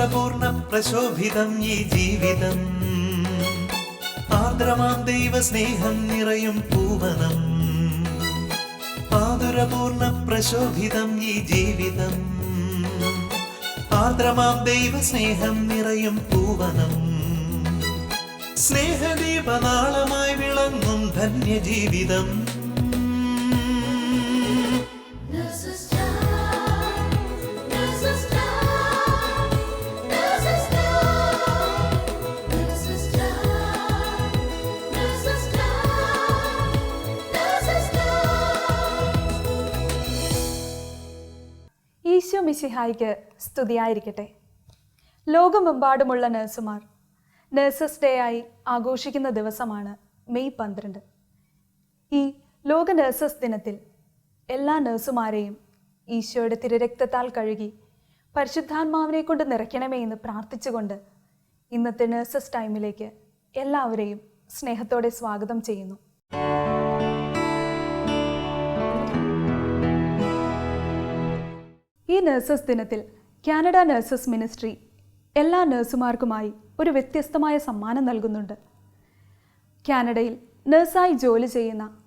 മാധുരപൂർണ പ്രശോഭിതം ഈ ജീവിതം. ആർദ്രമാം ദൈവ സ്നേഹം നിറയും പൂവനം. മാധുരപൂർണ പ്രശോഭിതം ഈ ജീവിതം. ആർദ്രമാം ദൈവ സ്നേഹം നിറയും പൂവനം. സ്നേഹദീപനാളമായി വിളങ്ങും ധന്യജീവിതം. ഈശോ മിശിഹായിക്ക് സ്തുതിയായിരിക്കട്ടെ. ലോകമെമ്പാടുമുള്ള നഴ്സുമാർ നഴ്സസ് ഡേ ആയി ആഘോഷിക്കുന്ന ദിവസമാണ് മെയ് പന്ത്രണ്ട്. ഈ ലോക നഴ്സസ് ദിനത്തിൽ എല്ലാ നഴ്സുമാരെയും ഈശോയുടെ തിരുരക്തത്താൽ കഴുകി പരിശുദ്ധാത്മാവിനെ കൊണ്ട് നിറയ്ക്കണമേ എന്ന് പ്രാർത്ഥിച്ചുകൊണ്ട് ഇന്നത്തെ നഴ്സസ് ടൈമിലേക്ക് എല്ലാവരെയും സ്നേഹത്തോടെ സ്വാഗതം ചെയ്യുന്നു. നഴ്സസ് ദിനത്തിൽ കാനഡ നഴ്സസ് മിനിസ്ട്രി എല്ലാ നഴ്സുമാർക്കുമായി ഒരു വ്യത്യസ്തമായ സമ്മാനം നൽകുന്നുണ്ട്. കാനഡയിൽ നഴ്സായി ജോലി ചെയ്യുന്ന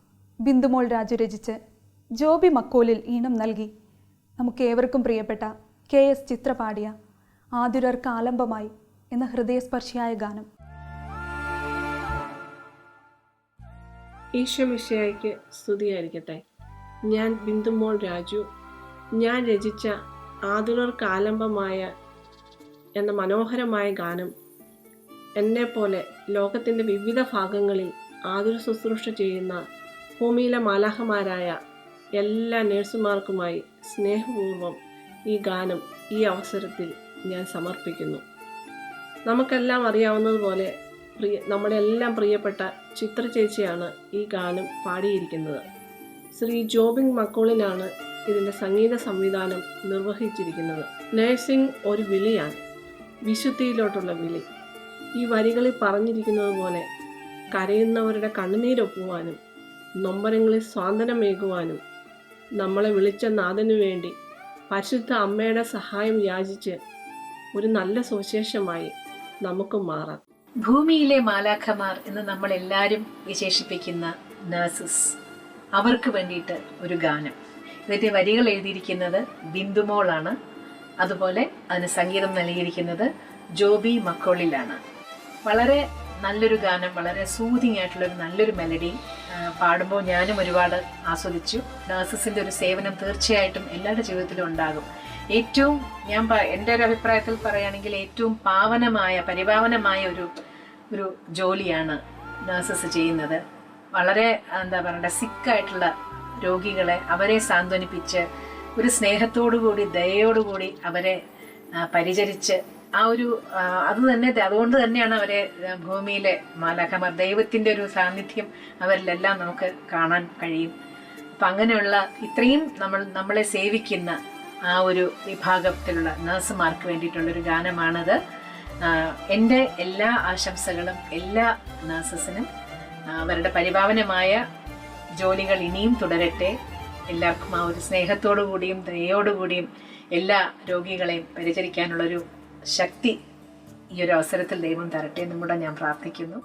ബിന്ദുമോൾ രാജു രചിച്ച് ജോബി മക്കോലിൽ ഈണം നൽകി. നമുക്കേവർക്കും പ്രിയപ്പെട്ട കെ എസ് ചിത്ര പാടിയ ആതുരർക്ക് ആലംബമായി എന്ന ഹൃദയസ്പർശിയായ ഗാനം. ഈശോമിശിയായിക്ക് സ്തുതിയായിരിക്കട്ടെ. ഞാൻ ബിന്ദുമോൾ രാജു ഞാൻ രചിച്ച ആതുരർക്ക് ആലംബമായ എന്ന മനോഹരമായ ഗാനം എന്നെപ്പോലെ ലോകത്തിന്റെ വിവിധ ഭാഗങ്ങളിൽ ആതുര ശുശ്രൂഷ ചെയ്യുന്ന ഭൂമിയിലെ മാലാഹമാരായ എല്ലാ നേഴ്സുമാർക്കുമായി സ്നേഹപൂർവം ഈ ഗാനം ഈ അവസരത്തിൽ ഞാൻ സമർപ്പിക്കുന്നു. നമുക്കെല്ലാം അറിയാവുന്നതുപോലെ പ്രിയ നമ്മുടെ എല്ലാം പ്രിയപ്പെട്ട ചിത്ര ചേച്ചിയാണ് ഈ ഗാനം പാടിയിരിക്കുന്നത്. ശ്രീ ജോബിങ് മക്കോളിനാണ് ഇതിന്റെ സംഗീത സംവിധാനം നിർവഹിച്ചിരിക്കുന്നത് നഴ്സിംഗ് ഒരു വിളിയാണ്. വിശുദ്ധിയിലോട്ടുള്ള വിളി. ഈ വരികളിൽ പറഞ്ഞിരിക്കുന്നത് പോലെ കരയുന്നവരുടെ കണ്ണുനീരൊപ്പുവാനും നൊമ്പരങ്ങളിൽ സ്വാതന്ത്ര്യമേകുവാനും നമ്മളെ വിളിച്ച നാഥനു വേണ്ടി പരിശുദ്ധ അമ്മയുടെ സഹായം യാചിച്ച് ഒരു നല്ല സുവിശേഷമായി നമുക്ക് മാറാം. ഭൂമിയിലെ മാലാഖമാർ എന്ന് നമ്മൾ എല്ലാവരും വിശേഷിപ്പിക്കുന്ന നഴ്സസ്. അവർക്ക് വേണ്ടിയിട്ട് ഒരു ഗാനം. ഇതിന്റെ വരികൾ എഴുതിയിരിക്കുന്നത് ബിന്ദുമോളാണ്. അതുപോലെ അതിന് സംഗീതം നൽകിയിരിക്കുന്നത് ജോബി മക്കോളിലാണ്. വളരെ നല്ലൊരു ഗാനം വളരെ സൂതിങ് ആയിട്ടുള്ള ഒരു നല്ലൊരു മെലഡി പാടുമ്പോൾ ഞാനും ഒരുപാട് ആസ്വദിച്ചു. നഴ്സസിന്റെ ഒരു സേവനം തീർച്ചയായിട്ടും എല്ലാവരുടെ ജീവിതത്തിലും ഉണ്ടാകും. ഏറ്റവും ഞാൻ എന്റെ ഒരു അഭിപ്രായത്തിൽ പറയുകയാണെങ്കിൽ ഏറ്റവും പാവനമായ പരിപാവനമായ ഒരു ഒരു ജോലിയാണ് നഴ്സസ് ചെയ്യുന്നത്. വളരെ എന്താ പറയണ്ട സിക്കായിട്ടുള്ള രോഗികളെ അവരെ സാന്ത്വനിപ്പിച്ച് ഒരു സ്നേഹത്തോടുകൂടി ദയയോടുകൂടി അവരെ പരിചരിച്ച് ആ ഒരു അത് തന്നെ അതുകൊണ്ട് തന്നെയാണ് അവരെ ഭൂമിയിലെ മാലാഖമാർ ദൈവത്തിന്റെ ഒരു സാന്നിധ്യം അവരിലെല്ലാം നമുക്ക് കാണാൻ കഴിയും. അപ്പം അങ്ങനെയുള്ള ഇത്രയും നമ്മൾ നമ്മളെ സേവിക്കുന്ന ആ ഒരു വിഭാഗത്തിലുള്ള നഴ്സുമാർക്ക് വേണ്ടിയിട്ടുള്ളൊരു ഗാനമാണത്. എന്റെ എല്ലാ ആശംസകളും എല്ലാ നഴ്സസിനും അവരുടെ പരിപാവനമായ ജോലികൾ ഇനിയും തുടരട്ടെ. എല്ലാവർക്കും ആ ഒരു സ്നേഹത്തോടു കൂടിയും ദയോടുകൂടിയും എല്ലാ രോഗികളെയും പരിചരിക്കാനുള്ളൊരു ശക്തി ഈ ഒരു അവസരത്തിൽ ദൈവം തരട്ടെ എന്നും കൂടെ ഞാൻ പ്രാർത്ഥിക്കുന്നു.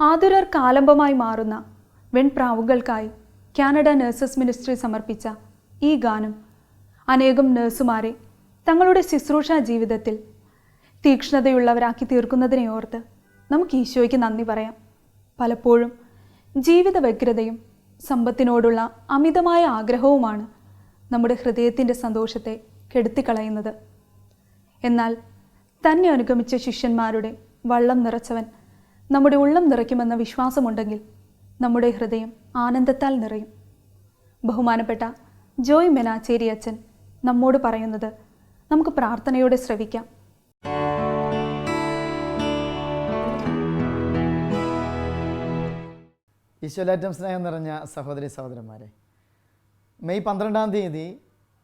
ആതുരർ കാലമ്പമായി മാറുന്ന വെൺപ്രാവുകൾക്കായി കാനഡ നഴ്സസ് മിനിസ്ട്രി സമർപ്പിച്ച ഈ ഗാനം അനേകം നഴ്സുമാരെ തങ്ങളുടെ ശുശ്രൂഷ ജീവിതത്തിൽ തീക്ഷ്ണതയുള്ളവരാക്കി തീർക്കുന്നതിനെ ഓർത്ത് നമുക്ക് ഈശോയ്ക്ക് നന്ദി പറയാം. പലപ്പോഴും ജീവിത വ്യഗ്രതയും സമ്പത്തിനോടുള്ള അമിതമായ ആഗ്രഹവുമാണ് നമ്മുടെ ഹൃദയത്തിന്റെ സന്തോഷത്തെ കെടുത്തിക്കളയുന്നത്. എന്നാൽ തന്നെ അനുഗമിച്ച ശിഷ്യന്മാരുടെ വള്ളം നിറച്ചവൻ നമ്മുടെ ഉള്ളം നിറയ്ക്കുമെന്ന വിശ്വാസമുണ്ടെങ്കിൽ നമ്മുടെ ഹൃദയം ആനന്ദത്താൽ നിറയും. ബഹുമാനപ്പെട്ട ജോയ് മെനാച്ചേരി അച്ഛൻ നമ്മോട് പറയുന്നത്. നമുക്ക് പ്രാർത്ഥനയോടെ ശ്രവിക്കാം. ഈശ്വലാറ്റം സ്നേഹം നിറഞ്ഞ സഹോദരി സഹോദരന്മാരെ മെയ് പന്ത്രണ്ടാം തീയതി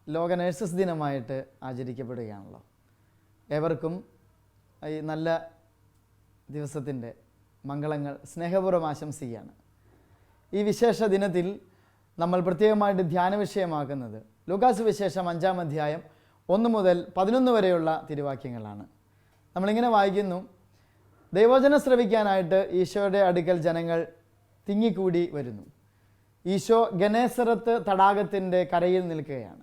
ലോക നഴ്സസ് ദിനമായിട്ട് ആചരിക്കപ്പെടുകയാണല്ലോ. ഏവർക്കും ഈ നല്ല ദിവസത്തിന്റെ മംഗളങ്ങൾ സ്നേഹപൂർവം ആശംസിക്കുകയാണ്. ഈ വിശേഷ ദിനത്തിൽ നമ്മൾ പ്രത്യേകമായിട്ട് ധ്യാന വിഷയമാക്കുന്നത് ലൂക്കാസ് വിശേഷം അഞ്ചാം അധ്യായം ഒന്ന് മുതൽ പതിനൊന്ന് വരെയുള്ള തിരുവാക്യങ്ങളാണ്. നമ്മളിങ്ങനെ വായിക്കുന്നു. ദൈവവചനം ശ്രവിക്കാനായിട്ട് ഈശോയുടെ അടുക്കൽ ജനങ്ങൾ തിങ്ങിക്കൂടി വരുന്നു. ഈശോ ഗണേശ്വരത്ത് തടാകത്തിന്റെ കരയിൽ നിൽക്കുകയാണ്.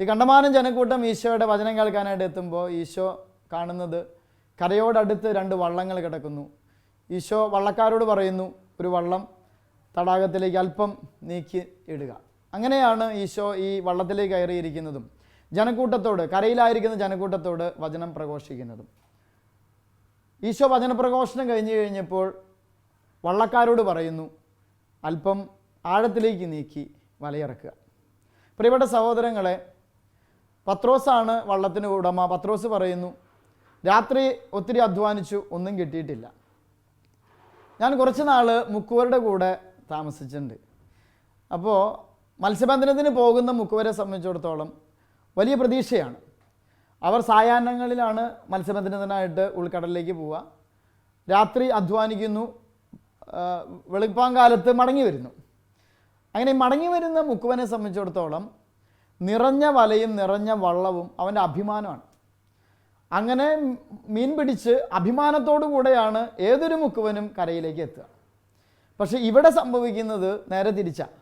ഈ കണ്ടമാനം ജനക്കൂട്ടം ഈശോയുടെ വചനം കേൾക്കാനായിട്ട് എത്തുമ്പോൾ ഈശോ കാണുന്നത് കരയോടടുത്ത് രണ്ട് വള്ളങ്ങൾ കിടക്കുന്നു. ഈശോ വള്ളക്കാരോട് പറയുന്നു ഒരു വള്ളം തടാകത്തിലേക്ക് അല്പം നീക്കി ഇടുക. അങ്ങനെയാണ് ഈശോ ഈ വള്ളത്തിലേക്ക് കയറിയിരിക്കുന്നതും. ജനക്കൂട്ടത്തോട് കരയിലായിരിക്കുന്ന ജനക്കൂട്ടത്തോട് വചനം പ്രഘോഷിക്കുന്നതും. ഈശോ വചനപ്രഘോഷണം കഴിഞ്ഞു കഴിഞ്ഞപ്പോൾ വള്ളക്കാരോട് പറയുന്നു അല്പം ആഴത്തിലേക്ക് നീക്കി വലയിറക്കുക. പ്രിയപ്പെട്ട സഹോദരങ്ങളെ പത്രോസാണ് വള്ളത്തിന് ഉടമ. പത്രോസ് പറയുന്നു രാത്രി ഒത്തിരി അധ്വാനിച്ചു ഒന്നും കിട്ടിയിട്ടില്ല. ഞാൻ കുറച്ച് നാൾ മുക്കുവരുടെ കൂടെ താമസിച്ചിട്ടുണ്ട്. അപ്പോൾ മത്സ്യബന്ധനത്തിന് പോകുന്ന മുക്കുവരെ സംബന്ധിച്ചിടത്തോളം വലിയ പ്രതീക്ഷയാണ്. അവർ സായാഹ്നങ്ങളിലാണ് മത്സ്യബന്ധനത്തിനായിട്ട് ഉൾക്കടലിലേക്ക് പോവുക. രാത്രി അധ്വാനിക്കുന്നു വെളുപ്പാങ്കാലത്ത് മടങ്ങി വരുന്നു. അങ്ങനെ മടങ്ങി വരുന്ന മുക്കുവനെ സംബന്ധിച്ചിടത്തോളം നിറഞ്ഞ വലയും നിറഞ്ഞ വള്ളവും അവന്റെ അഭിമാനമാണ്. അങ്ങനെ മീൻ പിടിച്ച് അഭിമാനത്തോടു കൂടെയാണ് ഏതൊരു മുക്കുവനും കരയിലേക്ക് എത്തുക. പക്ഷെ ഇവിടെ സംഭവിക്കുന്നത് നേരെ തിരിച്ചാണ്.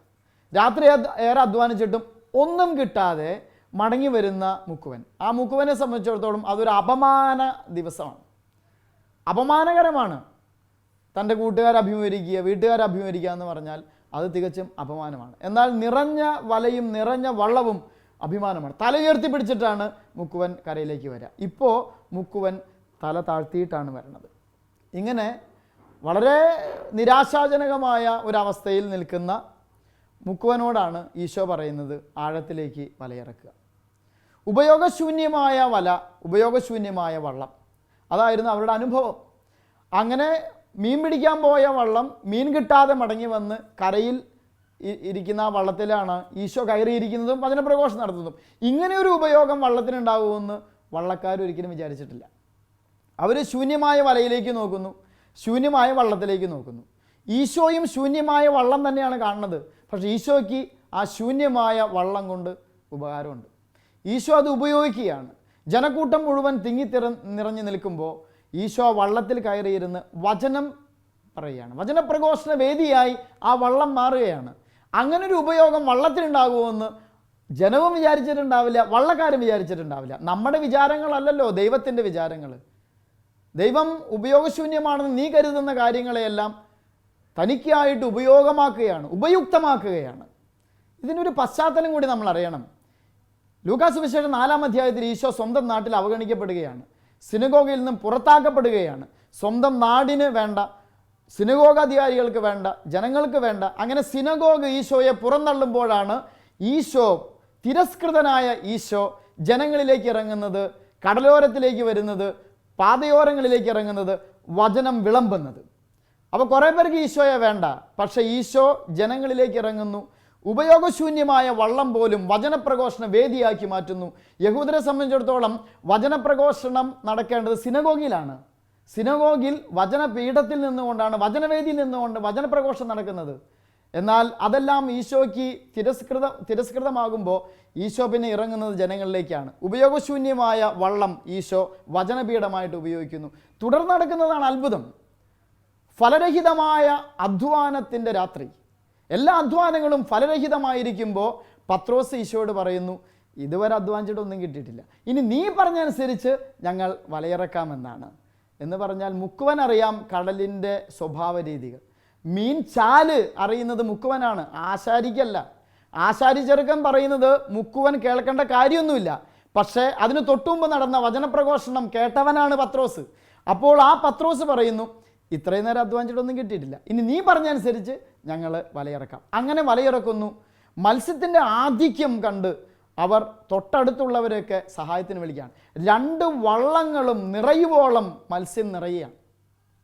രാത്രി ഏറെ അധ്വാനിച്ചിട്ടും ഒന്നും കിട്ടാതെ മടങ്ങി വരുന്ന മുക്കുവൻ. ആ മുക്കുവനെ സംബന്ധിച്ചിടത്തോളം അതൊരു അപമാന ദിവസമാണ്. അപമാനകരമാണ് തന്റെ കൂട്ടുകാർ അഭിമുഖീകരിക്കുക വീട്ടുകാർ അഭിമുഖീകരിക്കുക എന്ന് പറഞ്ഞാൽ അത് തികച്ചും അപമാനമാണ്. എന്നാൽ നിറഞ്ഞ വലയും നിറഞ്ഞ വള്ളവും അഭിമാനമാണ്. തല ഉയർത്തി പിടിച്ചിട്ടാണ് മുക്കുവൻ കരയിലേക്ക് വരിക. ഇപ്പോൾ മുക്കുവൻ തല താഴ്ത്തിയിട്ടാണ് വരുന്നത് ഇങ്ങനെ വളരെ നിരാശാജനകമായ ഒരവസ്ഥയിൽ നിൽക്കുന്ന മുക്കുവനോടാണ് ഈശോ പറയുന്നത് ആഴത്തിലേക്ക് വലയിറക്കുക. ഉപയോഗശൂന്യമായ വല ഉപയോഗശൂന്യമായ വള്ളം. അതായിരുന്നു അവരുടെ അനുഭവം. അങ്ങനെ മീൻ പിടിക്കാൻ പോയ വള്ളം മീൻ കിട്ടാതെ മടങ്ങി വന്ന് കരയിൽ ഇരിക്കുന്ന ആ വള്ളത്തിലാണ് ഈശോ കയറിയിരിക്കുന്നതും അതിനെ പ്രകോഷം നടത്തുന്നതും. ഇങ്ങനെ ഒരു ഉപയോഗം വള്ളത്തിനുണ്ടാകുമെന്ന് വള്ളക്കാർ ഒരിക്കലും വിചാരിച്ചിട്ടില്ല. അവർ ശൂന്യമായ വലയിലേക്ക് നോക്കുന്നു ശൂന്യമായ വള്ളത്തിലേക്ക് നോക്കുന്നു. ഈശോയും ശൂന്യമായ വള്ളം തന്നെയാണ് കാണുന്നത്. പക്ഷേ ഈശോയ്ക്ക് ആ ശൂന്യമായ വള്ളം കൊണ്ട് ഉപകാരമുണ്ട്. ഈശോ അത് ഉപയോഗിക്കുകയാണ്. ജനക്കൂട്ടം മുഴുവൻ തിങ്ങിത്തിറ നിറഞ്ഞു നിൽക്കുമ്പോൾ ഈശോ വള്ളത്തിൽ കയറിയിരുന്ന് വചനം പറയുകയാണ്. വചനപ്രഘോഷണ വേദിയായി ആ വള്ളം മാറുകയാണ്. അങ്ങനെ ഒരു ഉപയോഗം വള്ളത്തിനുണ്ടാകുമെന്ന് ജനവും വിചാരിച്ചിട്ടുണ്ടാവില്ല വള്ളക്കാരും വിചാരിച്ചിട്ടുണ്ടാവില്ല. നമ്മുടെ വിചാരങ്ങളല്ലല്ലോ ദൈവത്തിന്റെ വിചാരങ്ങൾ. ദൈവം ഉപയോഗശൂന്യമാണെന്ന് നീ കരുതുന്ന കാര്യങ്ങളെയെല്ലാം തനിക്കായിട്ട് ഉപയോഗമാക്കുകയാണ് ഉപയുക്തമാക്കുകയാണ്. ഇതിനൊരു പശ്ചാത്തലം കൂടി നമ്മൾ അറിയണം. ലൂക്കാസ് വിശേഷം നാലാം അധ്യായത്തിൽ ഈശോ സ്വന്തം നാട്ടിൽ അവഗണിക്കപ്പെടുകയാണ്. സിനഗോഗയിൽ നിന്നും പുറത്താക്കപ്പെടുകയാണ്. സ്വന്തം നാടിന് വേണ്ട സിനഗോഗാധികാരികൾക്ക് വേണ്ട ജനങ്ങൾക്ക് വേണ്ട അങ്ങനെ സിനഗോഗ് ഈശോയെ പുറന്തള്ളുമ്പോഴാണ് ഈശോ തിരസ്കൃതനായ ഈശോ ജനങ്ങളിലേക്ക് ഇറങ്ങുന്നത് കടലോരത്തിലേക്ക് വരുന്നത് പാതയോരങ്ങളിലേക്ക് ഇറങ്ങുന്നത് വചനം വിളമ്പുന്നത്. അപ്പോൾ കുറേ പേർക്ക് ഈശോയെ വേണ്ട. പക്ഷേ ഈശോ ജനങ്ങളിലേക്ക് ഇറങ്ങുന്നു. ഉപയോഗശൂന്യമായ വള്ളം പോലും വചനപ്രഘോഷണ വേദിയാക്കി മാറ്റുന്നു. യഹൂദരെ സംബന്ധിച്ചിടത്തോളം വചനപ്രഘോഷണം നടക്കേണ്ടത് സിനഗോഗിലാണ്. സിനഗോഗിൽ വചനപീഠത്തിൽ നിന്നുകൊണ്ടാണ് വചനവേദിയിൽ നിന്നുകൊണ്ട് വചനപ്രഘോഷണം നടക്കുന്നത്. എന്നാൽ അതെല്ലാം ഈശോയ്ക്ക് തിരസ്കൃത തിരസ്കൃതമാകുമ്പോൾ ഈശോ പിന്നെ ഇറങ്ങുന്നത് ജനങ്ങളിലേക്കാണ്. ഉപയോഗശൂന്യമായ വള്ളം ഈശോ വചനപീഠമായിട്ട് ഉപയോഗിക്കുന്നു. തുടർന്ന് നടക്കുന്നതാണ് അത്ഭുതം. ഫലരഹിതമായ അധ്വാനത്തിന്റെ രാത്രി. എല്ലാ അധ്വാനങ്ങളും ഫലരഹിതമായിരിക്കുമ്പോൾ പത്രോസ് ഈശോയോട് പറയുന്നു ഇതുവരെ അധ്വാനിച്ചിട്ടൊന്നും കിട്ടിയിട്ടില്ല. ഇനി നീ പറഞ്ഞനുസരിച്ച് ഞങ്ങൾ വലയിറക്കാമെന്നാണ്. എന്ന് പറഞ്ഞാൽ മുക്കുവൻ അറിയാം കടലിന്റെ സ്വഭാവ രീതികൾ മീൻ ചാൽ അറിയുന്നത് മുക്കുവനാണ് ആശാരിക്കല്ല. ആശാരി ചെറുക്കൻ പറയുന്നത് മുക്കുവൻ കേൾക്കേണ്ട കാര്യമൊന്നുമില്ല. പക്ഷേ അതിന് തൊട്ടുമുമ്പ് നടന്ന വചനപ്രഘോഷണം കേട്ടവനാണ് പത്രോസ്. അപ്പോൾ ആ പത്രോസ് പറയുന്നു ഇത്രയും നേരം അധ്വാനിച്ചിട്ടൊന്നും കിട്ടിയിട്ടില്ല. ഇനി നീ പറഞ്ഞനുസരിച്ച് ഞങ്ങൾ വലയിറക്കാം. അങ്ങനെ വലയിറക്കുന്നു. മത്സ്യത്തിന്റെ ആധിക്യം കണ്ട് അവർ തൊട്ടടുത്തുള്ളവരെയൊക്കെ സഹായത്തിന് വിളിക്കുകയാണ്. രണ്ട് വള്ളങ്ങളും നിറയുവോളം മത്സ്യം നിറയുകയാണ്.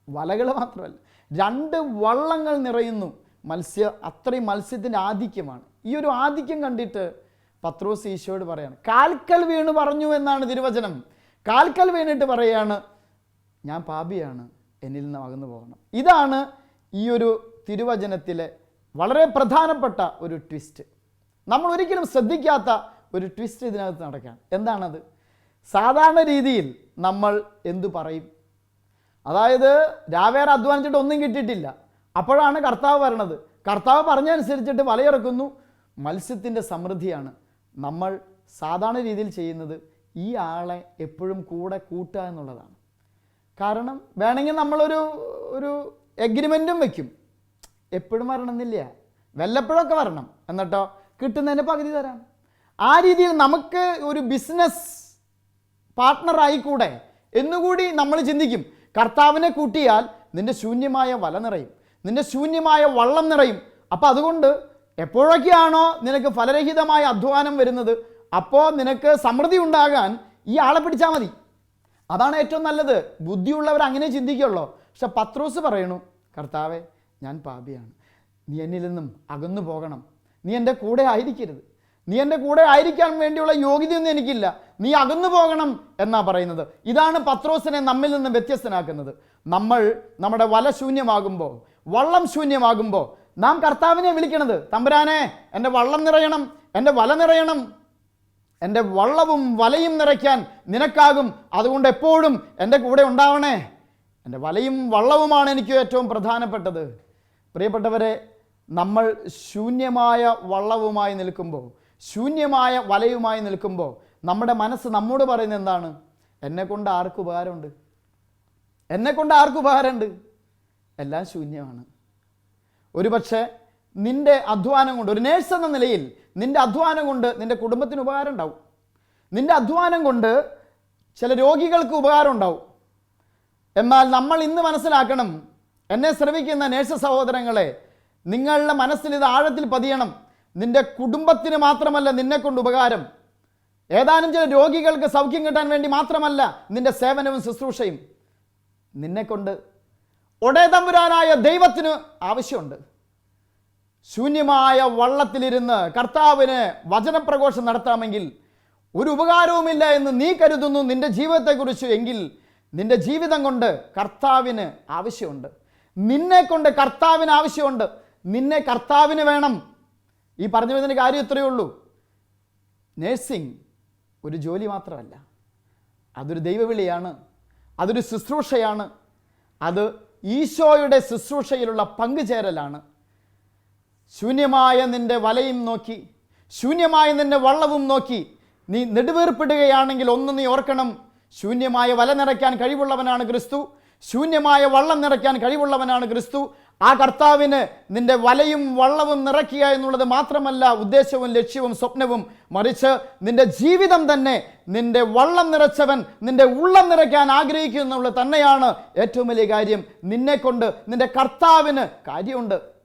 വലകൾ മാത്രമല്ല രണ്ട് വള്ളങ്ങൾ നിറയുന്നു. മത്സ്യ അത്രയും മത്സ്യത്തിന്റെ ആധിക്യമാണ്. ഈ ഒരു ആധിക്യം കണ്ടിട്ട് പത്രോസ് ഈശോയോട് പറയാണ് കാൽക്കൽ വീണ് പറഞ്ഞു എന്നാണ് തിരുവചനം. കാൽക്കൽ വീണിട്ട് പറയാണ് ഞാൻ പാപിയാണ്. എന്നിൽ നിന്ന് അകന്നു പോകണം. ഇതാണ് ഈ ഒരു തിരുവചനത്തിലെ വളരെ പ്രധാനപ്പെട്ട ഒരു ട്വിസ്റ്റ് നമ്മൾ ഒരിക്കലും ശ്രദ്ധിക്കാത്ത ഒരു ട്വിസ്റ്റ് ഇതിനകത്ത് നടക്കുകയാണ്. എന്താണത്? സാധാരണ രീതിയിൽ നമ്മൾ എന്തു പറയും? അതായത് രാവേറെ അധ്വാനിച്ചിട്ട് ഒന്നും കിട്ടിയിട്ടില്ല. അപ്പോഴാണ് കർത്താവ് വരണത് കർത്താവ് പറഞ്ഞനുസരിച്ചിട്ട് വലയിറക്കുന്നു. മത്സ്യത്തിന്റെ സമൃദ്ധിയാണ്. നമ്മൾ സാധാരണ രീതിയിൽ ചെയ്യുന്നത് ഈ ആളെ എപ്പോഴും കൂടെ കൂട്ടുക എന്നുള്ളതാണ്. കാരണം വേണമെങ്കിൽ നമ്മളൊരു ഒരു എഗ്രിമെന്റും വെക്കും. എപ്പോഴും വരണമെന്നില്ല വല്ലപ്പോഴൊക്കെ വരണം. എന്നിട്ടോ? കിട്ടുന്നതിന് പകുതി തരാം. ആ രീതിയിൽ നമുക്ക് ഒരു ബിസിനസ് പാർട്ട്ണറായിക്കൂടെ എന്നുകൂടി നമ്മൾ ചിന്തിക്കും. കർത്താവിനെ കൂട്ടിയാൽ നിന്റെ ശൂന്യമായ വല നിറയും. നിന്റെ ശൂന്യമായ വള്ളം നിറയും. അപ്പോൾ അതുകൊണ്ട് എപ്പോഴൊക്കെയാണോ നിനക്ക് ഫലരഹിതമായ അധ്വാനം വരുന്നത് അപ്പോൾ നിനക്ക് സമൃദ്ധി ഉണ്ടാകാൻ ഈ ആളെ പിടിച്ചാൽ മതി. അതാണ് ഏറ്റവും നല്ലത്. ബുദ്ധിയുള്ളവർ അങ്ങനെ ചിന്തിക്കുള്ളൂ. പക്ഷെ പത്രോസ് പറയണു കർത്താവെ ഞാൻ പാപിയാണ്. നീ എന്നിൽ നിന്നും അകന്നു പോകണം. നീ എന്റെ കൂടെ ആയിരിക്കരുത്. നീ എന്റെ കൂടെ ആയിരിക്കാൻ വേണ്ടിയുള്ള യോഗ്യതയൊന്നും എനിക്കില്ല. നീ അകന്നു പോകണം എന്നാ പറയുന്നത്. ഇതാണ് പത്രോസിനെ നമ്മിൽ നിന്ന് വ്യത്യസ്തനാക്കുന്നത്. നമ്മൾ നമ്മുടെ വല ശൂന്യമാകുമ്പോൾ വള്ളം ശൂന്യമാകുമ്പോൾ നാം കർത്താവിനെ വിളിക്കണത് തമ്പുരാനെ എന്റെ വള്ളം നിറയണം എന്റെ വല നിറയണം. എന്റെ വള്ളവും വലയും നിറയ്ക്കാൻ നിനക്കാകും. അതുകൊണ്ട് എപ്പോഴും എന്റെ കൂടെ ഉണ്ടാവണേ. എന്റെ വലയും വള്ളവുമാണ് എനിക്ക് ഏറ്റവും പ്രധാനപ്പെട്ടത്. പ്രിയപ്പെട്ടവരെ നമ്മൾ ശൂന്യമായ വള്ളവുമായി നിൽക്കുമ്പോൾ ശൂന്യമായ വലയുമായി നിൽക്കുമ്പോൾ നമ്മുടെ മനസ്സ് നമ്മോട് പറയുന്നത് എന്താണ്? എന്നെ കൊണ്ട് ആർക്ക് ഉപകാരമുണ്ട്? എന്നെ കൊണ്ട് ആർക്ക് ഉപകാരമുണ്ട്? എല്ലാം ശൂന്യമാണ്. ഒരുപക്ഷെ നിന്റെ അധ്വാനം കൊണ്ട് ഒരു നേഴ്സ് എന്ന നിലയിൽ നിന്റെ അധ്വാനം കൊണ്ട് നിന്റെ കുടുംബത്തിന് ഉപകാരം ഉണ്ടാവും. നിന്റെ അധ്വാനം കൊണ്ട് ചില രോഗികൾക്ക് ഉപകാരം ഉണ്ടാവും. എന്നാൽ നമ്മൾ ഇന്ന് മനസ്സിലാക്കണം എന്നെ ശ്രമിക്കുന്ന നേഴ്സ് സഹോദരങ്ങളെ നിങ്ങളുടെ മനസ്സിൽ ഇത് ആഴത്തിൽ പതിയണം. നിന്റെ കുടുംബത്തിന് മാത്രമല്ല നിന്നെക്കൊണ്ട് ഉപകാരം. ഏതാനും ചില രോഗികൾക്ക് സൗഖ്യം കിട്ടാൻ വേണ്ടി മാത്രമല്ല നിന്റെ സേവനവും ശുശ്രൂഷയും. നിന്നെക്കൊണ്ട് കൊണ്ട് ഒടേ ദൈവത്തിന് ആവശ്യമുണ്ട്. ശൂന്യമായ വള്ളത്തിലിരുന്ന് കർത്താവിന് വചനപ്രഘോഷം നടത്താമെങ്കിൽ ഒരു ഉപകാരവുമില്ല എന്ന് നീ കരുതുന്നു നിന്റെ ജീവിതത്തെക്കുറിച്ച് എങ്കിൽ നിന്റെ ജീവിതം കൊണ്ട് കർത്താവിന് ആവശ്യമുണ്ട്. നിന്നെ കൊണ്ട് കർത്താവിന് ആവശ്യമുണ്ട്. നിന്നെ കർത്താവിന് വേണം. ഈ പറഞ്ഞു വരുന്നതിന് കാര്യം ഇത്രയേ ഉള്ളൂ. നേഴ്സിംഗ് ഒരു ജോലി മാത്രമല്ല. അതൊരു ദൈവവിളിയാണ്. അതൊരു ശുശ്രൂഷയാണ്. അത് ഈശോയുടെ ശുശ്രൂഷയിലുള്ള പങ്കുചേരലാണ്. ശൂന്യമായ നിന്റെ വലയും നോക്കി. ശൂന്യമായ നിന്റെ വള്ളവും നോക്കി. നീ നെടുവേർപ്പെടുകയാണെങ്കിൽ ഒന്ന് നീ ഓർക്കണം. ശൂന്യമായ വല നിറയ്ക്കാൻ കഴിവുള്ളവനാണ് ക്രിസ്തു. ശൂന്യമായ വള്ളം നിറയ്ക്കാൻ കഴിവുള്ളവനാണ് ക്രിസ്തു. ആ കർത്താവിന് നിന്റെ വലയും വള്ളവും നിറയ്ക്കുക എന്നുള്ളത് മാത്രമല്ല ഉദ്ദേശവും ലക്ഷ്യവും സ്വപ്നവും. മറിച്ച് നിന്റെ ജീവിതം തന്നെ നിന്റെ വള്ളം നിറച്ചവൻ നിന്റെ ഉള്ളം നിറയ്ക്കാൻ ആഗ്രഹിക്കുന്നുള്ളത് തന്നെയാണ് ഏറ്റവും വലിയ കാര്യം. നിന്നെക്കൊണ്ട് നിന്റെ കർത്താവിന് കാര്യമുണ്ട്.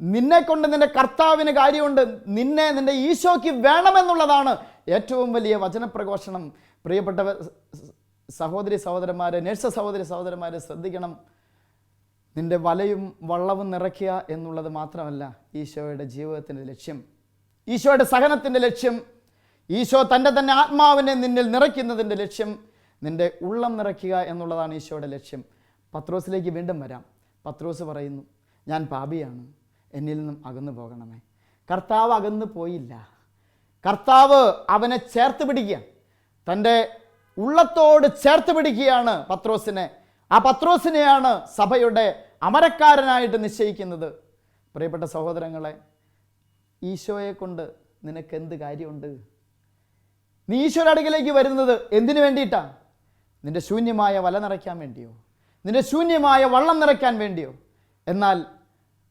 നിന്നെ കൊണ്ട് നിന്റെ കർത്താവിന് കാര്യമുണ്ട്. നിന്നെ നിന്റെ ഈശോയ്ക്ക് വേണമെന്നുള്ളതാണ് ഏറ്റവും വലിയ വചനപ്രഘോഷണം. പ്രിയപ്പെട്ട സഹോദരി സഹോദരന്മാരെ നേഴ്സ സഹോദരി സഹോദരന്മാരെ ശ്രദ്ധിക്കണം. നിന്റെ വലയും വള്ളവും നിറയ്ക്കുക എന്നുള്ളത് മാത്രമല്ല ഈശോയുടെ ജീവിതത്തിന്റെ ലക്ഷ്യം. ഈശോയുടെ സഹനത്തിന്റെ ലക്ഷ്യം. ഈശോ തന്റെ തന്നെ ആത്മാവിനെ നിന്നിൽ നിറയ്ക്കുന്നതിന്റെ ലക്ഷ്യം. നിന്റെ ഉള്ളം നിറയ്ക്കുക എന്നുള്ളതാണ് ഈശോയുടെ ലക്ഷ്യം. പത്രോസിലേക്ക് വീണ്ടും വരാം. പത്രോസ് പറയുന്നു ഞാൻ പാപിയാണ്. എന്നിൽ നിന്നും അകന്നു പോകണമേ. കർത്താവ് അകന്നു പോയില്ല. കർത്താവ് അവനെ ചേർത്ത് പിടിക്കുക തന്റെ ഉള്ളത്തോട് ചേർത്ത് പിടിക്കുകയാണ് പത്രോസിനെ. ആ പത്രോസിനെയാണ് സഭയുടെ അമരക്കാരനായിട്ട് നിശ്ചയിക്കുന്നത്. പ്രിയപ്പെട്ട സഹോദരങ്ങളെ ഈശോയെ കൊണ്ട് നിനക്ക് എന്ത് കാര്യമുണ്ട്? നീ ഈശോയുടെ അടുക്കിലേക്ക് വരുന്നത് എന്തിനു വേണ്ടിയിട്ടാണ് നിന്റെ ശൂന്യമായ വല നിറയ്ക്കാൻ വേണ്ടിയോ? നിന്റെ ശൂന്യമായ വള്ളം നിറയ്ക്കാൻ വേണ്ടിയോ? എന്നാൽ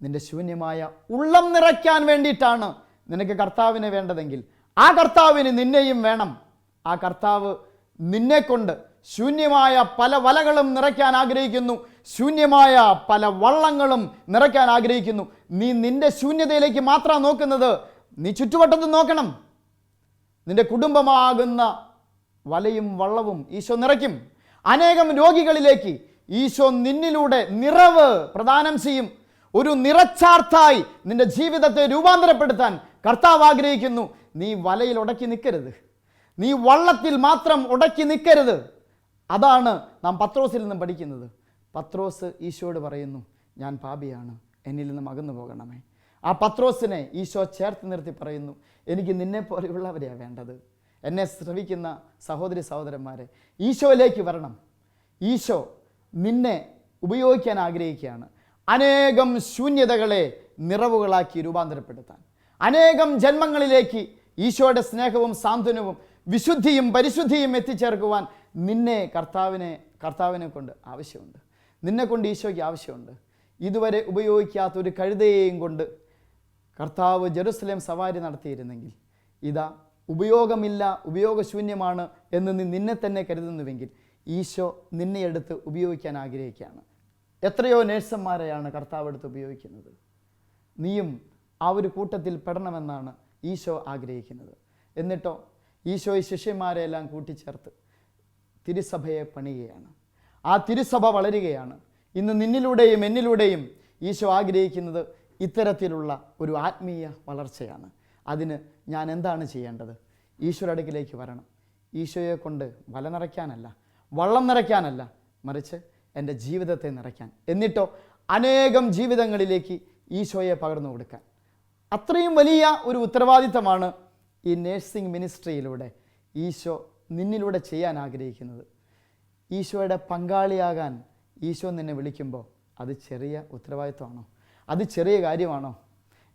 നിന്റെ ശൂന്യമായ ഉള്ളം നിറയ്ക്കാൻ വേണ്ടിയിട്ടാണ് നിനക്ക് കർത്താവിനെ വേണ്ടതെങ്കിൽ. ആ കർത്താവിന് നിന്നെയും വേണം. ആ കർത്താവ് നിന്നെക്കൊണ്ട് ശൂന്യമായ പല വലകളും നിറയ്ക്കാൻ ആഗ്രഹിക്കുന്നു. ശൂന്യമായ പല വള്ളങ്ങളും നിറയ്ക്കാൻ ആഗ്രഹിക്കുന്നു. നീ നിന്റെ ശൂന്യതയിലേക്ക് മാത്രം നോക്കുന്നത് നീ ചുറ്റുവട്ടത്ത് നോക്കണം. നിന്റെ കുടുംബമാകുന്ന വലയും വള്ളവും ഈശോ നിറയ്ക്കും. അനേകം രോഗികളിലേക്ക് ഈശോ നിന്നിലൂടെ നിറവ് പ്രദാനം ചെയ്യും. ഒരു നിറച്ചാർത്തായി നിന്റെ ജീവിതത്തെ രൂപാന്തരപ്പെടുത്താൻ കർത്താവ് ആഗ്രഹിക്കുന്നു. നീ വലയിൽ ഉടക്കി നിൽക്കരുത്. നീ വള്ളത്തിൽ മാത്രം ഉടക്കി നിൽക്കരുത്. അതാണ് നാം പത്രോസിൽ നിന്നും പഠിക്കുന്നത്. പത്രോസ് ഈശോയോട് പറയുന്നു ഞാൻ പാപിയാണ്. എന്നിൽ നിന്നും അകന്നു പോകണമേ. ആ പത്രോസിനെ ഈശോ ചേർത്ത് നിർത്തി പറയുന്നു എനിക്ക് നിന്നെ പോലെയുള്ളവരെയാണ് വേണ്ടത്. എന്നെ ശ്രവിക്കുന്ന സഹോദരി സഹോദരന്മാരെ ഈശോയിലേക്ക് വരണം. ഈശോ നിന്നെ ഉപയോഗിക്കാൻ ആഗ്രഹിക്കുകയാണ്. അനേകം ശൂന്യതകളെ നിറവുകളാക്കി രൂപാന്തരപ്പെടുത്താൻ. അനേകം ജന്മങ്ങളിലേക്ക് ഈശോയുടെ സ്നേഹവും സാന്ത്വനവും വിശുദ്ധിയും പരിശുദ്ധിയും എത്തിച്ചേർക്കുവാൻ നിന്നെ കർത്താവിനെ കർത്താവിനെ കൊണ്ട് ആവശ്യമുണ്ട്. നിന്നെ കൊണ്ട് ഈശോയ്ക്ക് ആവശ്യമുണ്ട്. ഇതുവരെ ഉപയോഗിക്കാത്ത ഒരു കഴുതയെയും കൊണ്ട് കർത്താവ് ജെറുസലേം സവാരി നടത്തിയിരുന്നെങ്കിൽ ഇതാ ഉപയോഗമില്ല ഉപയോഗശൂന്യമാണ് എന്ന് നീ നിന്നെ തന്നെ കരുതുന്നുവെങ്കിൽ ഈശോ നിന്നെ എടുത്ത് ഉപയോഗിക്കാൻ ആഗ്രഹിക്കുകയാണ്. എത്രയോ നേഴ്സന്മാരെയാണ് കർത്താവ് എടുത്ത് ഉപയോഗിക്കുന്നത്. നീയും ആ ഒരു കൂട്ടത്തിൽ പെടണമെന്നാണ് ഈശോ ആഗ്രഹിക്കുന്നത്. എന്നിട്ടോ ഈശോ ഈ ശിഷ്യന്മാരെ എല്ലാം കൂട്ടിച്ചേർത്ത് തിരുസഭയെ പണിയുകയാണ്. ആ തിരുസഭ വളരുകയാണ്. ഇന്ന് നിന്നിലൂടെയും എന്നിലൂടെയും ഈശോ ആഗ്രഹിക്കുന്നത് ഇത്തരത്തിലുള്ള ഒരു ആത്മീയ വളർച്ചയാണ്. അതിന് ഞാൻ എന്താണ് ചെയ്യേണ്ടത്? ഈശോയുടെ അടുക്കിലേക്ക് വരണം. ഈശോയെ കൊണ്ട് വല നിറയ്ക്കാനല്ല വള്ളം നിറയ്ക്കാനല്ല മറിച്ച് എന്റെ ജീവിതത്തെ നിറയ്ക്കാൻ. എന്നിട്ടോ അനേകം ജീവിതങ്ങളിലേക്ക് ഈശോയെ പകർന്നു കൊടുക്കാൻ. അത്രയും വലിയ ഒരു ഉത്തരവാദിത്തമാണ് ഈ നേഴ്സിംഗ് മിനിസ്ട്രിയിലൂടെ ഈശോ നിന്നിലൂടെ ചെയ്യാൻ ആഗ്രഹിക്കുന്നത്. ഈശോയുടെ പങ്കാളിയാകാൻ ഈശോ നിന്നെ വിളിക്കുമ്പോൾ അത് ചെറിയ ഉത്തരവാദിത്തമാണോ? അത് ചെറിയ കാര്യമാണോ?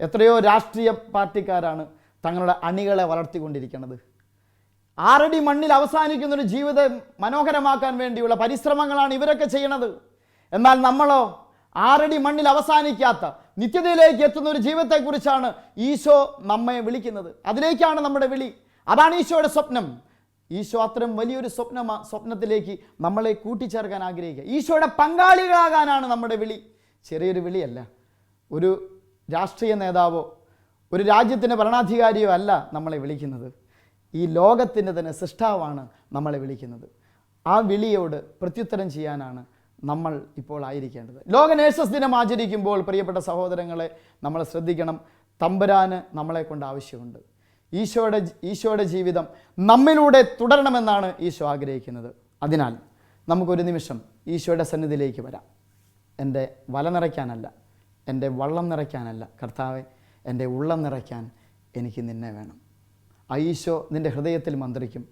എത്രയോ രാഷ്ട്രീയ പാർട്ടിക്കാരാണ് തങ്ങളുടെ അണികളെ വളർത്തിക്കൊണ്ടിരിക്കുന്നത്. ആറടി മണ്ണിൽ അവസാനിക്കുന്ന ഒരു ജീവിതം മനോഹരമാക്കാൻ വേണ്ടിയുള്ള പരിശ്രമങ്ങളാണ് ഇവരൊക്കെ ചെയ്യണത്. എന്നാൽ നമ്മളോ ആറടി മണ്ണിൽ അവസാനിക്കാത്ത നിത്യതയിലേക്ക് എത്തുന്ന ഒരു ജീവിതത്തെക്കുറിച്ചാണ് ഈശോ നമ്മെ വിളിക്കുന്നത്. അതിലേക്കാണ് നമ്മുടെ വിളി. അതാണ് ഈശോയുടെ സ്വപ്നം. ഈശോ അത്തരം വലിയൊരു സ്വപ്ന സ്വപ്നത്തിലേക്ക് നമ്മളെ കൂട്ടിച്ചേർക്കാൻ ആഗ്രഹിക്കുക. ഈശോയുടെ പങ്കാളികളാകാനാണ് നമ്മുടെ വിളി. ചെറിയൊരു വിളിയല്ല. ഒരു രാഷ്ട്രീയ നേതാവോ ഒരു രാജ്യത്തിന്റെ ഭരണാധികാരിയോ അല്ല നമ്മളെ വിളിക്കുന്നത്. ഈ ലോകത്തിന്റെ തന്നെ സൃഷ്ടാവാണ് നമ്മളെ വിളിക്കുന്നത്. ആ വിളിയോട് പ്രത്യുത്തരം ചെയ്യാനാണ് നമ്മൾ ഇപ്പോൾ ആയിരിക്കേണ്ടത്. ലോക നേഴ്സസ് ദിനം ആചരിക്കുമ്പോൾ പ്രിയപ്പെട്ട സഹോദരങ്ങളെ നമ്മൾ ശ്രദ്ധിക്കണം. തമ്പുരാന് നമ്മളെ കൊണ്ട് ആവശ്യമുണ്ട്. ഈശോയുടെ ഈശോയുടെ ജീവിതം നമ്മിലൂടെ തുടരണമെന്നാണ് ഈശോ ആഗ്രഹിക്കുന്നത്. അതിനാൽ നമുക്കൊരു നിമിഷം ഈശോയുടെ സന്നിധിയിലേക്ക് വരാം. എന്റെ വല നിറയ്ക്കാനല്ല എന്റെ വള്ളം നിറയ്ക്കാനല്ല. കർത്താവെ എന്റെ ഉള്ളം നിറയ്ക്കാൻ എനിക്ക് നിന്നെ വേണം. ഈശോ നിന്റെ ഹൃദയത്തിൽ മന്ത്രിക്കും.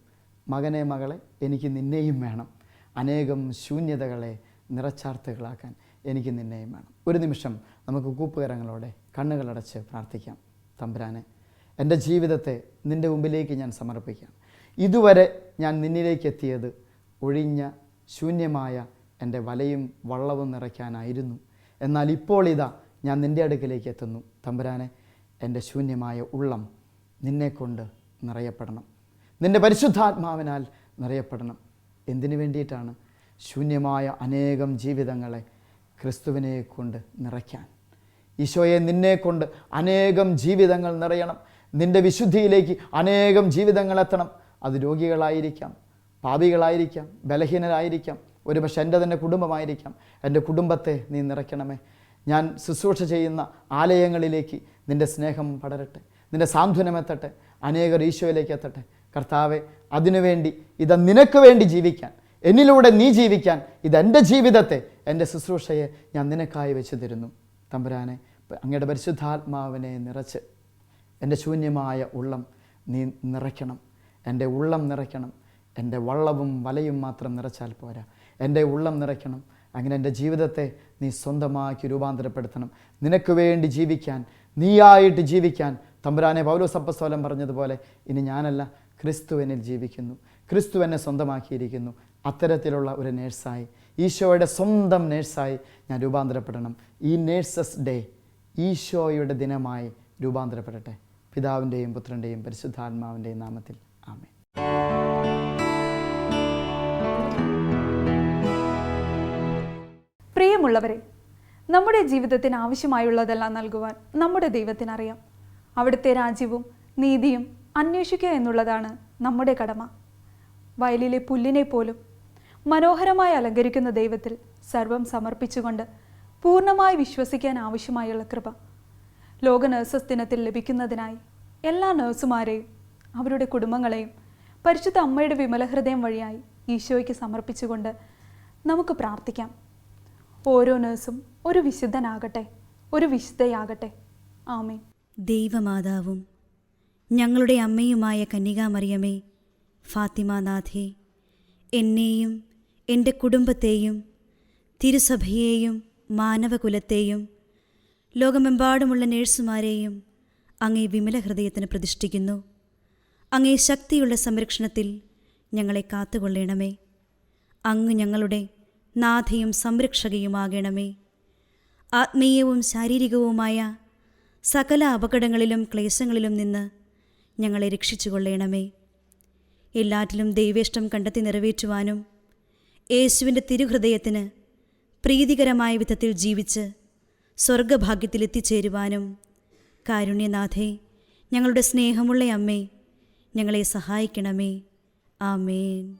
മകനെ മകളെ എനിക്ക് നിന്നെയും വേണം. അനേകം ശൂന്യതകളെ നിറച്ചാർത്തുകളാക്കാൻ എനിക്ക് നിന്നെയും വേണം. ഒരു നിമിഷം നമുക്ക് കൂപ്പുകരങ്ങളോടെ കണ്ണുകളടച്ച് പ്രാർത്ഥിക്കാം. തമ്പുരാനെ എന്റെ ജീവിതത്തെ നിന്റെ മുമ്പിലേക്ക് ഞാൻ സമർപ്പിക്കാം. ഇതുവരെ ഞാൻ നിന്നിലേക്ക് എത്തിയത് ഒഴിഞ്ഞ ശൂന്യമായ എന്റെ വലയും വള്ളവും നിറയ്ക്കാനായിരുന്നു. എന്നാൽ ഇപ്പോൾ ഇതാ ഞാൻ നിന്റെ അടുക്കിലേക്ക് എത്തുന്നു. തമ്പുരാനെ എന്റെ ശൂന്യമായ ഉള്ളം നിന്നെക്കൊണ്ട് നിറയപ്പെടണം. നിന്റെ പരിശുദ്ധാത്മാവിനാൽ നിറയപ്പെടണം. എന്തിനു വേണ്ടിയിട്ടാണ് ശൂന്യമായ അനേകം ജീവിതങ്ങളെ ക്രിസ്തുവിനെ കൊണ്ട് നിറയ്ക്കാൻ? ഈശോയെ നിന്നെ കൊണ്ട് അനേകം ജീവിതങ്ങൾ നിറയണം. നിന്റെ വിശുദ്ധിയിലേക്ക് അനേകം ജീവിതങ്ങൾ എത്തണം. അത് രോഗികളായിരിക്കാം പാപികളായിരിക്കാം ബലഹീനരായിരിക്കാം ഒരുപക്ഷെ എന്റെ തന്നെ കുടുംബമായിരിക്കാം. എന്റെ കുടുംബത്തെ നീ നിറയ്ക്കണമേ. ഞാൻ ശുശ്രൂഷ ചെയ്യുന്ന ആലയങ്ങളിലേക്ക് നിന്റെ സ്നേഹം പടരട്ടെ. നിന്റെ സാന്ത്വനം എത്തട്ടെ. അനേകർ ഈശോയിലേക്ക് എത്തട്ടെ. കർത്താവെ അതിനുവേണ്ടി ഇത് നിനക്ക് വേണ്ടി ജീവിക്കാൻ. എന്നിലൂടെ നീ ജീവിക്കാൻ. ഇതെന്റെ ജീവിതത്തെ എന്റെ ശുശ്രൂഷയെ ഞാൻ നിനക്കായി വെച്ച് തരുന്നു തമ്പുരാനെ അങ്ങയുടെ പരിശുദ്ധാത്മാവിനെ നിറച്ച് എന്റെ ശൂന്യമായ ഉള്ളം നീ നിറയ്ക്കണം. എന്റെ ഉള്ളം നിറയ്ക്കണം. എന്റെ വള്ളവും വലയും മാത്രം നിറച്ചാൽ പോരാ. എന്റെ ഉള്ളം നിറയ്ക്കണം. അങ്ങനെ എന്റെ ജീവിതത്തെ നീ സ്വന്തമാക്കി രൂപാന്തരപ്പെടുത്തണം. നിനക്ക് വേണ്ടി ജീവിക്കാൻ നീയായിട്ട് ജീവിക്കാൻ തമ്പുരാനെ പൗലോസപ്പസ്വലം പറഞ്ഞതുപോലെ ഇനി ഞാനല്ല ക്രിസ്തു എന്നിൽ ജീവിക്കുന്നു. ക്രിസ്തു എന്നെ സ്വന്തമാക്കിയിരിക്കുന്നു. അത്തരത്തിലുള്ള ഒരു നേഴ്സായി. ഈശോയുടെ സ്വന്തം നേഴ്സായി ഞാൻ രൂപാന്തരപ്പെടണം. ഈ നേഴ്സസ് ഡേ ഈശോയുടെ ദിനമായി രൂപാന്തരപ്പെടട്ടെ. പിതാവിന്റെയും പുത്രന്റെയും പരിശുദ്ധാത്മാവിന്റെയും നാമത്തിൽ. ആമേ പ്രിയമുള്ളവരെ നമ്മുടെ ജീവിതത്തിന് ആവശ്യമായുള്ളതെല്ലാം നൽകുവാൻ നമ്മുടെ ദൈവത്തിനറിയാം. അവിടുത്തെ രാജ്യവും നീതിയും അന്വേഷിക്കുക എന്നുള്ളതാണ് നമ്മുടെ കടമ. വയലിലെ പുല്ലിനെ പോലും മനോഹരമായി അലങ്കരിക്കുന്ന ദൈവത്തിൽ സർവം സമർപ്പിച്ചുകൊണ്ട് പൂർണമായി വിശ്വസിക്കാൻ ആവശ്യമായുള്ള കൃപ. ലോക നഴ്സസ് ദിനത്തിൽ ലഭിക്കുന്നതിനായി എല്ലാ നഴ്സുമാരെയും അവരുടെ കുടുംബങ്ങളെയും പരിശുദ്ധ അമ്മയുടെ വിമല ഹൃദയം വഴിയായി ഈശോയ്ക്ക് സമർപ്പിച്ചുകൊണ്ട് നമുക്ക് പ്രാർത്ഥിക്കാം. ഓരോ നഴ്സും ഒരു വിശുദ്ധനാകട്ടെ ഒരു വിശുദ്ധയാകട്ടെ. ആമേൻ. ദൈവമാതാവും ഞങ്ങളുടെ അമ്മയുമായ കന്യകാമറിയമേ ഫാത്തിമാനാഥേ എന്നെയും എന്റെ കുടുംബത്തെയും തിരുസഭയെയും മാനവകുലത്തെയും ലോകമെമ്പാടുമുള്ള നേഴ്സുമാരെയും അങ്ങേ വിമല ഹൃദയത്തിന് പ്രതിഷ്ഠിക്കുന്നു. അങ്ങേ ശക്തിയുള്ള സംരക്ഷണത്തിൽ ഞങ്ങളെ കാത്തുകൊള്ളണമേ. അങ്ങ് ഞങ്ങളുടെ നാഥയും സംരക്ഷകയുമാകണമേ. ആത്മീയവും ശാരീരികവുമായ സകല അപകടങ്ങളിലും ക്ലേശങ്ങളിലും നിന്ന് ഞങ്ങളെ രക്ഷിച്ചുകൊള്ളണമേ. എല്ലാറ്റിലും ദൈവേഷ്ടം കണ്ടെത്തി നിറവേറ്റുവാനും യേശുവിന്റെ തിരുഹൃദയത്തിന് പ്രീതികരമായ വിധത്തിൽ ജീവിച്ച് സ്വർഗഭാഗ്യത്തിലെത്തിച്ചേരുവാനും കാരുണ്യനാഥേ ഞങ്ങളുടെ സ്നേഹമുള്ള അമ്മേ ഞങ്ങളെ സഹായിക്കണമേ. ആമേൻ.